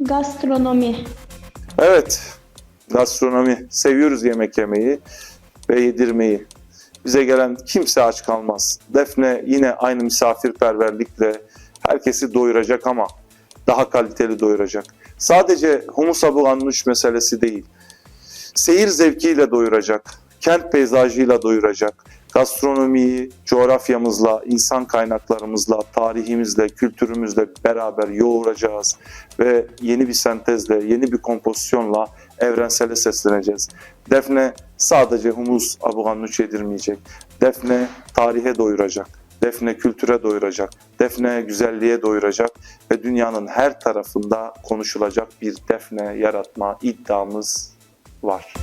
Gastronomi. Evet, gastronomi. Seviyoruz yemek yemeyi ve yedirmeyi. Bize gelen kimse aç kalmaz. Defne yine aynı misafirperverlikle herkesi doyuracak ama daha kaliteli doyuracak. Sadece humus abu annuş meselesi değil. Seyir zevkiyle doyuracak, kent peyzajıyla doyuracak, gastronomiyi coğrafyamızla, insan kaynaklarımızla, tarihimizle, kültürümüzle beraber yoğuracağız ve yeni bir sentezle, yeni bir kompozisyonla evrensele sesleneceğiz. Defne sadece humus abu gannuç yedirmeyecek. Defne tarihe doyuracak. Defne kültüre doyuracak. Defne güzelliğe doyuracak ve dünyanın her tarafında konuşulacak bir defne yaratma iddiamız var.